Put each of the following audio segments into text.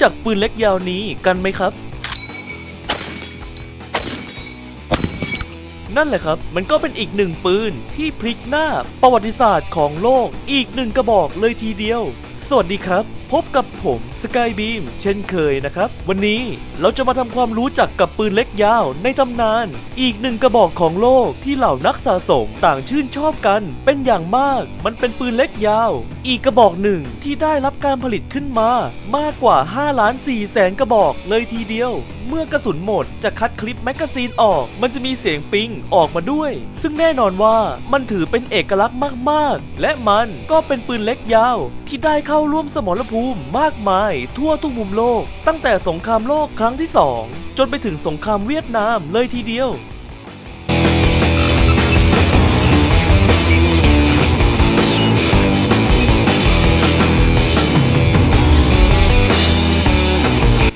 จักปืนเล็กยาวนี้กันไหมครับ นั่นแหละครับ มันก็เป็นอีกหนึ่งปืนที่พลิกหน้าประวัติศาสตร์ของโลกอีกหนึ่งกระบอกเลยทีเดียว สวัสดีครับ พบกับผม สกายบีมเช่นเคยนะครับ วันนี้เราจะมาทำความรู้จักกับปืนเล็กยาวในตำนาน อีกหนึ่งกระบอกของโลกที่เหล่านักสะสมต่างชื่นชอบกันเป็นอย่างมาก มันเป็นปืนเล็กยาว อีกกระบอกหนึ่งที่ได้รับการผลิตขึ้นมามากกว่า 5 ล้าน4แสนกระบอกเลยทีเดียว เมื่อกระสุนหมดจะคัดคลิปแมกกาซีนออก มันจะมีเสียงปิงออกมาด้วย ซึ่งแน่นอนว่ามันถือเป็นเอกลักษณ์มากๆ และมันก็เป็นปืนเล็กยาว ที่ได้เข้าร่วมสมรภูมิมากมายทั่วทุกมุมโลก ตั้งแต่สงครามโลกครั้งที่ 2 จนไปถึงสงครามเวียดนามเลยทีเดียว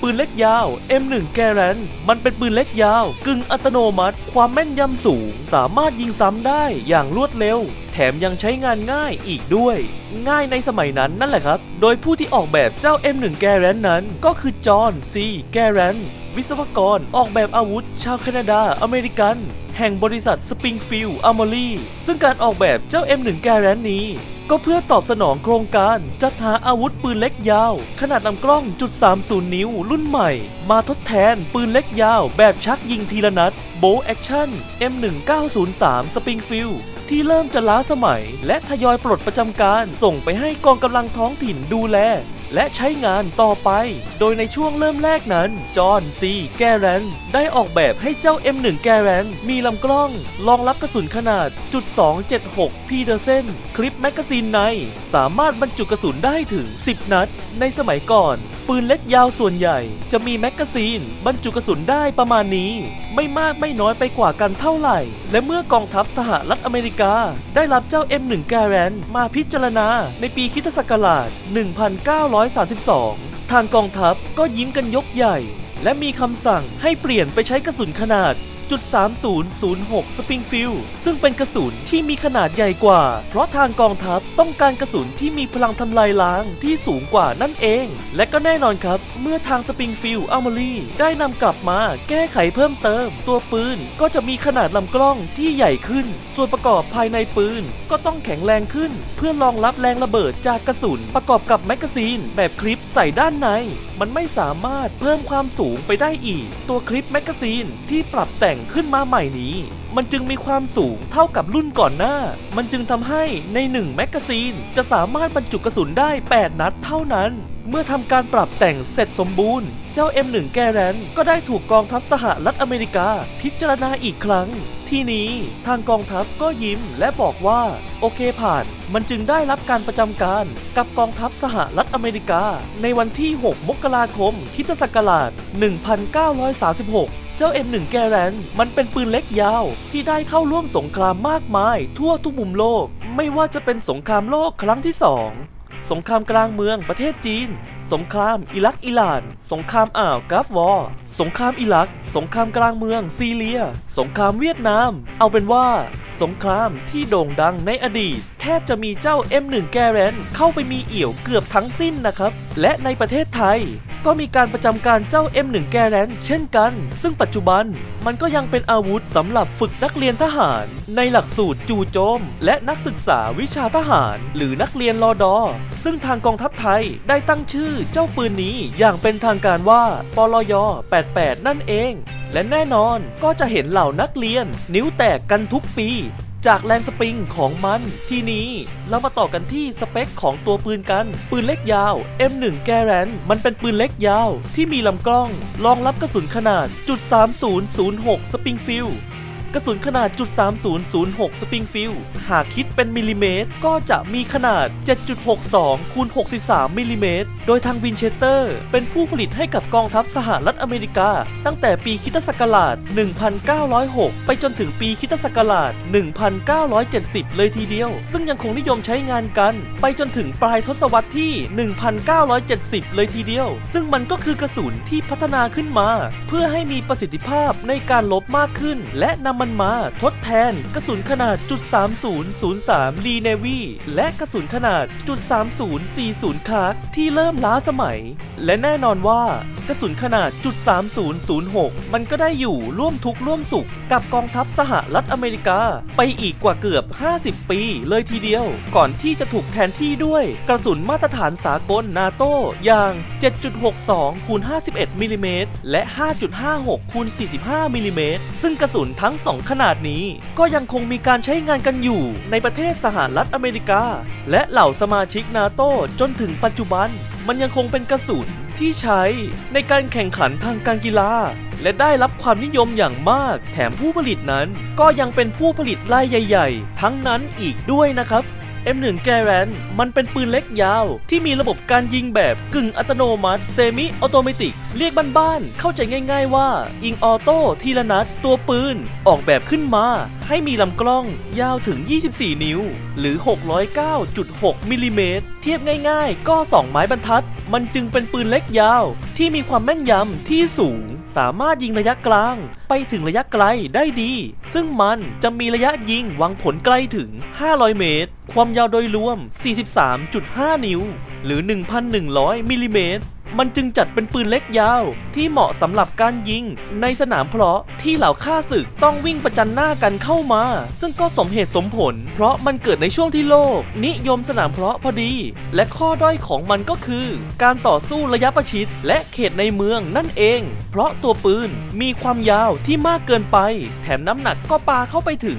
ปืนเล็กยาว M1 แกรนมันเป็นปืนเล็กยาว กึ่งอัตโนมัติ ความแม่นยำสูง สามารถยิงซ้ำได้อย่างรวดเร็ว แถมยังใช้งานง่ายอีกด้วย ง่ายในสมัยนั้นนั่นแหละครับ โดยผู้ที่ออกแบบเจ้า M1 แกรนนั้นก็คือจอห์นซีแกรนวิศวกรออกแบบอาวุธ ชาวแคนาดาอเมริกัน แห่งบริษัทสปริงฟิลด์อ r มอรี่ซึ่งการออกแบบเจ้า M1 แกรนนี้ ก็เพื่อตอบสนองโครงการจัดหาอาวุธปืนเล็กยาว ขนาดลำกล้องจุด30 นิ้ว รุ่นใหม่ มาทดแทนปืนเล็กยาว แบบชักยิงทีละนัดโบแอคชั่น M1903 สปริงฟิลที่เริ่มจะล้าสมัย และทยอยปลดประจำการ ส่งไปให้กองกำลังท้องถิ่นดูแล และใช้งานต่อไป โดยในช่วงเริ่มแรกนั้น จอห์นซีแกรนได้ออกแบบให้เจ้า M1 แกรนมีลำกล้องรองรับกระสุนขนาดจุด276พีเดอร์เซนคลิปแมกกาซีนใน สามารถบรรจุกระสุนได้ถึง 10 นัด ในสมัยก่อน ปืนเล็กยาวส่วนใหญ่ จะมีแมกกาซีน บรรจุกระสุนได้ประมาณนี้ ไม่มากไม่น้อยไปกว่ากันเท่าไหร่ และเมื่อกองทัพสหรัฐอเมริกา ได้รับเจ้า M1 Garand มาพิจารณาในปีคริสตศักราช 1932 ทางกองทัพก็ยิ้มกันยกใหญ่ และมีคำสั่งให้เปลี่ยนไปใช้กระสุนขนาด จุด3006 สปริงฟิลซึ่งเป็นกระสุนที่มีขนาดใหญ่กว่า เพราะทางกองทัพต้องการกระสุนที่มีพลังทำลายล้างที่สูงกว่านั่นเอง และก็แน่นอนครับ เมื่อทางสปริงฟิลด์อัลมอรี่ได้นำกลับมาแก้ไขเพิ่มเติม ตัวปืนก็จะมีขนาดลำกล้องที่ใหญ่ขึ้น ส่วนประกอบภายในปืนก็ต้องแข็งแรงขึ้น เพื่อรองรับแรงระเบิดจากกระสุนประกอบกับแมกกาซีนแบบคลิปใส่ด้านในมันไม่สามารถเพิ่มความสูงไปได้อีก ตัวคลิปแมกกาซีนที่ปรับแต่งขึ้นมาใหม่นี้ มันจึงมีความสูงเท่ากับรุ่นก่อนหน้า มันจึงทำให้ใน1แมกกาซีนจะสามารถบรรจุกระสุนได้ 8 นัดเท่านั้น เมื่อทำการปรับแต่งเสร็จสมบูรณ์ เจ้า M1 แกรนก็ได้ถูกกองทัพสหรัฐอเมริกา พิจารณาอีกครั้ง ที่นี้ทางกองทัพก็ยิ้มและบอกว่า โอเคผ่าน มันจึงได้รับการประจำการกับกองทัพสหรัฐอเมริกา ในวันที่ 6 มกราคมคิตศักราช 1936เจ้า M1 แกรนมันเป็นปืนเล็กยาว ที่ได้เข้าร่วมสงครามมากมาย ทั่วทุกมุมโลก ไม่ว่าจะเป็นสงครามโลกครั้งที่2 สงครามกลางเมืองประเทศจีนสงคราม อิรักอิหร่าน สงครามอ่าวกาฟวอร์สงครามอิรัก สงครามกลางเมืองซีเรีย สงครามเวียดนาม เอาเป็นว่า สงครามที่โด่งดังในอดีต แทบจะมีเจ้า M1 แกรนเข้าไปมีเอี่ยวเกือบทั้งสิ้นนะครับ และในประเทศไทย ก็มีการประจำการเจ้า M1 แกรนเช่นกัน ซึ่งปัจจุบันมันก็ยังเป็นอาวุธสำหรับฝึกนักเรียนทหาร ในหลักสูตรจู่โจม และนักศึกษาวิชาทหาร หรือนักเรียนรอดอ ซึ่งทางกองทัพไทยได้ตั้งชื่อเจ้าปืนนี้อย่างเป็นทางการว่าปลย 88 นั่นเอง และแน่นอนก็จะเห็นเหล่านักเรียน นิ้วแตกกันทุกปี จากแรงสปริงของมันทีนี้เรามาต่อกันที่สเปคของตัวปืนกัน ปืนเล็กยาว M1 แกรนมันเป็นปืนเล็กยาว ที่มีลำกล้องรองรับกระสุนขนาดจุด3006 สปริงฟิล กระสุนขนาดจุด3006 สปริงฟิลหากคิดเป็นมิลลิเมตร ก็จะมีขนาด 7.62คูณ63 มิลลิเมตร โดยทางวินเชสเตอร์ เป็นผู้ผลิตให้กับกองทัพสหรัฐอเมริกา ตั้งแต่ปีคิตศักราช 1906 ไปจนถึงปีคิตศักราช 1970 เลยทีเดียว ซึ่งยังคงนิยมใช้งานกัน ไปจนถึงปลายทศวรรษที่ 1970 เลยทีเดียว ซึ่งมันก็คือกระสุนที่พัฒนาขึ้นมา เพื่อให้มีประสิทธิภาพในการลบมากขึ้น และนำมามันมาทดแทน กระสุนขนาดจุด3003ลีเนวีและกระสุนขนาดจุด3040คาร์กที่เริ่มล้าสมัย และแน่นอนว่ากระสุนขนาดจุด3006 มันก็ได้อยู่ร่วมทุกข์ร่วมสุข กับกองทัพสหรัฐอเมริกา ไปอีกกว่าเกือบ 50 ปีเลยทีเดียว ก่อนที่จะถูกแทนที่ด้วยกระสุนมาตรฐานสากลนาโตอย่าง 7.62คูณ51มิลลิเมตรและ 5.56คูณ45มิลลิเมตรซึ่งกระสุนทั้ง2 ขนาดนี้ ก็ยังคงมีการใช้งานกันอยู่ในประเทศสหรัฐอเมริกา และเหล่าสมาชิกนาโตจนถึงปัจจุบัน มันยังคงเป็นกระสุนที่ใช้ในการแข่งขันทางการกีฬา และได้รับความนิยมอย่างมาก แถมผู้ผลิตนั้น ก็ยังเป็นผู้ผลิตรายใหญ่ ๆ ทั้งนั้นอีกด้วยนะครับ M1 แกรนมันเป็นปืนเล็กยาว ที่มีระบบการยิงแบบกึ่งอัตโนมัติเซมิออโตเมติก เรียกบ้านๆ เข้าใจง่ายๆว่า ยิงออโต้ทีละนัดตัวปืน ออกแบบขึ้นมา ให้มีลำกล้องยาวถึง 24 นิ้ว หรือ 609.6 มิลลิเมตร เทียบง่ายๆ ก็ 2 ไม้บรรทัด มันจึงเป็นปืนเล็กยาว ที่มีความแม่นยำที่สูง สามารถยิงระยะกลาง ไปถึงระยะไกลได้ดี ซึ่งมันจะมีระยะยิงวังผลไกลถึง 500 เมตร ความยาวโดยรวม 43.5 นิ้ว หรือ 1,100 มิลลิเมตร มันจึงจัดเป็นปืนเล็กยาว ที่เหมาะสำหรับการยิง ในสนามเพลาะที่เหล่าข้าศึกต้องวิ่งประจันหน้ากันเข้ามา ซึ่งก็สมเหตุสมผล เพราะมันเกิดในช่วงที่โลก นิยมสนามเพลาะพอดี และข้อด้อยของมันก็คือ การต่อสู้ระยะประชิด และเขตในเมืองนั่นเอง เพราะตัวปืนมีความยาวที่มากเกินไป แถมน้ำหนักก็ปาเข้าไปถึง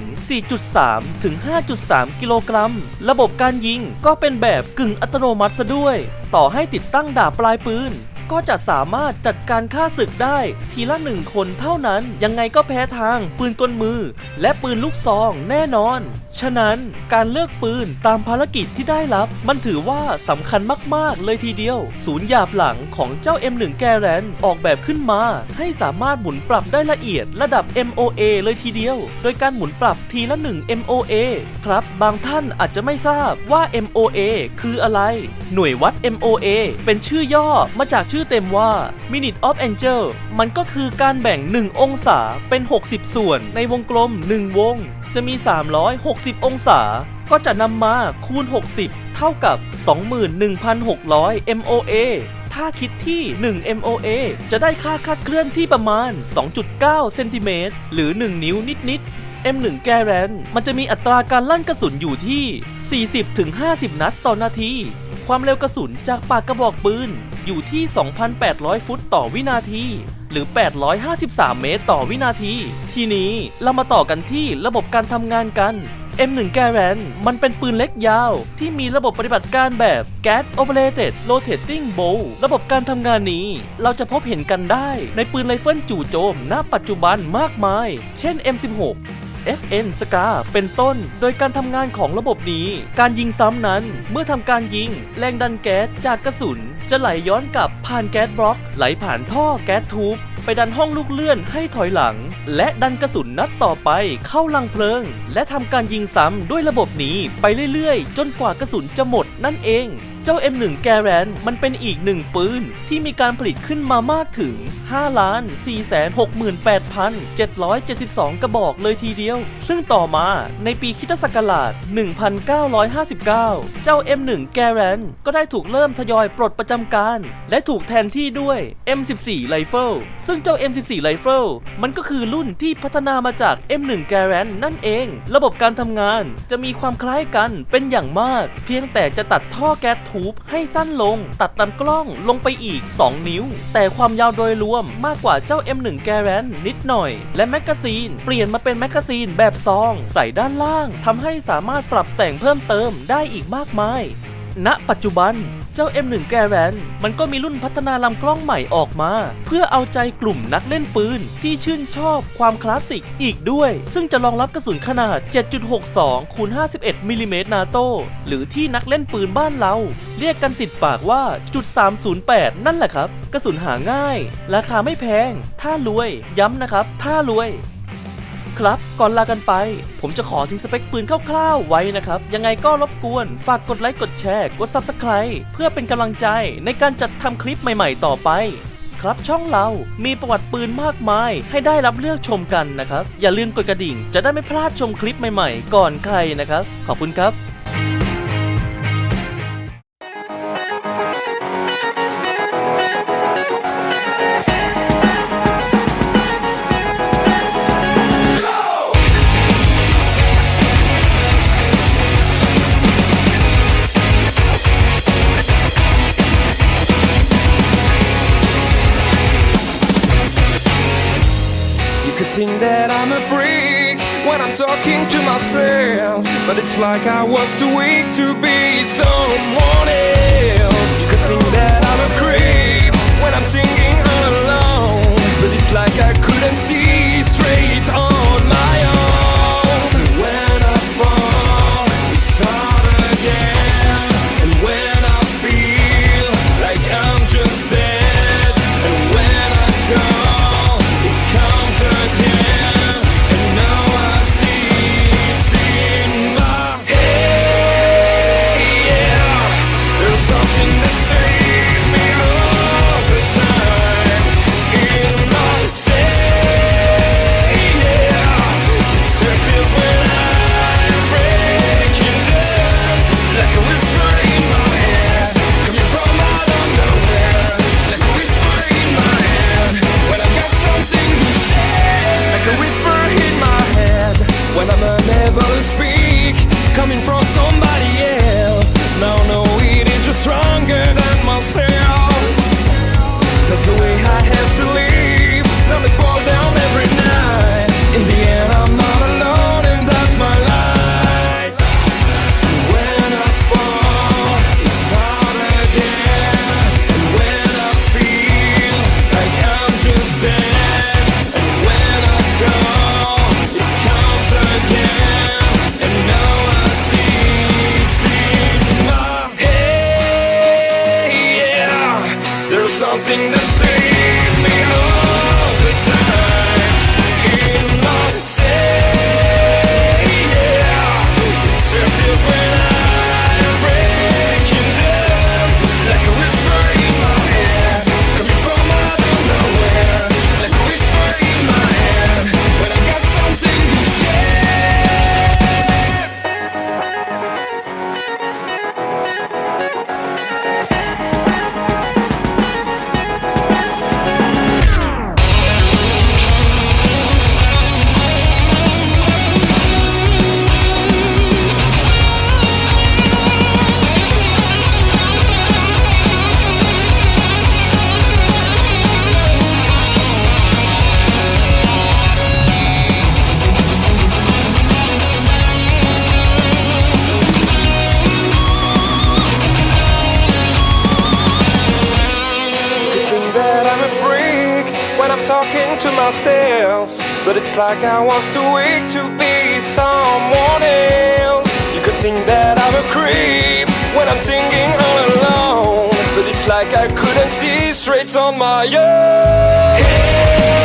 4.3 ถึง 5.3 กิโลกรัม ระบบการยิงก็เป็นแบบกึ่งอัตโนมัติซะด้วยต่อให้ติดตั้งดาบปลายปืน ก็จะสามารถจัดการฆ่าศึกได้ทีละหนึ่งคนเท่านั้น ยังไงก็แพ้ทางปืนกลมือ และปืนลูกซองแน่นอน ฉะนั้นการเลือกปืนตามภารกิจที่ได้รับ มันถือว่าสำคัญมาก ๆ เลยทีเดียว ศูนย์หยาบหลังของเจ้า M1 แกแรนออกแบบขึ้นมา ให้สามารถหมุนปรับได้ละเอียดระดับ MOA เลยทีเดียว โดยการหมุนปรับทีละ 1 MOA ครับ บางท่านอาจจะไม่ทราบว่า MOA คืออะไร หน่วยวัด MOA เป็นชื่อย่อมาจากชื่อเต็มว่า Minute of Angel มันก็คือการแบ่ง 1 องศาเป็น 60 ส่วนในวงกลม 1 วง จะมี 360 องศา ก็จะนำมาคูณ 60 เท่ากับ 21,600 MOA ถ้าคิดที่ 1 MOA จะได้ค่าคาดเคลื่อนที่ประมาณ 2.9 เซนติเมตรหรือ 1 นิ้วนิดๆ M1 แกแรนมันจะมีอัตราการลั่นกระสุนอยู่ที่ 40-50 นัดต่อนาที ความเร็วกระสุนจากปากกระบอกปืนอยู่ที่ 2,800 ฟุตต่อวินาที หรือ 853 เมตรต่อวินาที ทีนี้เรามาต่อกันที่ระบบการทำงานกัน M1 Garand มันเป็นปืนเล็กยาว ที่มีระบบปฏิบัติการแบบ Gas Operated Rotating Bow ระบบการทำงานนี้ เราจะพบเห็นกันได้ในปืนไรเฟิลจู่โจมณปัจจุบันมากมาย เช่น M16 FN s c a เป็นต้น โดยการทำงานของระบบนี้ การยิงซ้ำนั้น เมื่อทำการยิง แรงดันแก๊สจากกระสุน จะไหลย้อนกลับผ่านแก๊สบล็อก ไหลผ่านท่อแก๊สทูบไปดันห้องลูกเลื่อนให้ถอยหลัง และดันกระสุนนัดต่อไปเข้าลังเพลิง และทำการยิงซ้ำด้วยระบบนี้ไปเรื่อยๆ จนกว่ากระสุนจะหมดนั่นเอง เจ้า M1 แกแรนมันเป็นอีกหนึ่งปืน ที่มีการผลิตขึ้นมามากถึง5ล้าน4 68,772 กระบอกเลยทีเดียว ซึ่งต่อมาในปีคิตศักราช 1959 เจ้า M1 แกแรนก็ได้ถูกเริ่มทยอยปลดประจำการ และถูกแทนที่ด้วย M14 Rifle ซึ่งเจ้า M14 Rifle มันก็คือรุ่นที่พัฒนามาจาก M1 แกแรนนั่นเอง ระบบการทำงานจะมีความคล้ายกันเป็นอย่างมาก เพียงแต่จะตัดท่อแก๊สทบให้สั้นลง ตัดลำกล้องลงไปอีก 2 นิ้ว แต่ความยาวโดยรวมมากกว่าเจ้า M1 Garand นิดหน่อย และแมกกาซีนเปลี่ยนมาเป็นแมกกาซีนแบบซอง ใส่ด้านล่างทำให้สามารถปรับแต่งเพิ่มเติมได้อีกมากมาย ณปัจจุบัน เจ้า M1 แกแรนมันก็มีรุ่นพัฒนาลำกล้องใหม่ออกมา เพื่อเอาใจกลุ่มนักเล่นปืน ที่ชื่นชอบความคลาสสิกอีกด้วย ซึ่งจะรองรับกระสุนขนาด 7.62คูณ51มิลลิเมตรนาโตหรือที่นักเล่นปืนบ้านเรา เรียกกันติดปากว่าจุด308 นั่นแหละครับ กระสุนหาง่าย ราคาไม่แพง ถ้ารวย ย้ำนะครับ ถ้ารวย ครับ ก่อนลากันไป ผมจะขอทิ้งสเปคปืนคร่าวๆไว้นะครับ ยังไงก็รบกวน ฝากกดไลค์กดแชร์กด Subscribe เพื่อเป็นกำลังใจในการจัดทำคลิปใหม่ๆต่อไปครับช่องเรามีประวัติปืนมากมาย ให้ได้รับเลือกชมกันนะครับ อย่าลืมกดกระดิ่ง จะได้ไม่พลาดชมคลิปใหม่ๆ ก่อนใครนะครับ ขอบคุณครับ But it's like I was too weak to be. speak coming from somewhere. But it's like I was too weak to be someone else. You could think that I'm a creep when I'm singing all alone. But it's like I couldn't see straight on my own. Hey.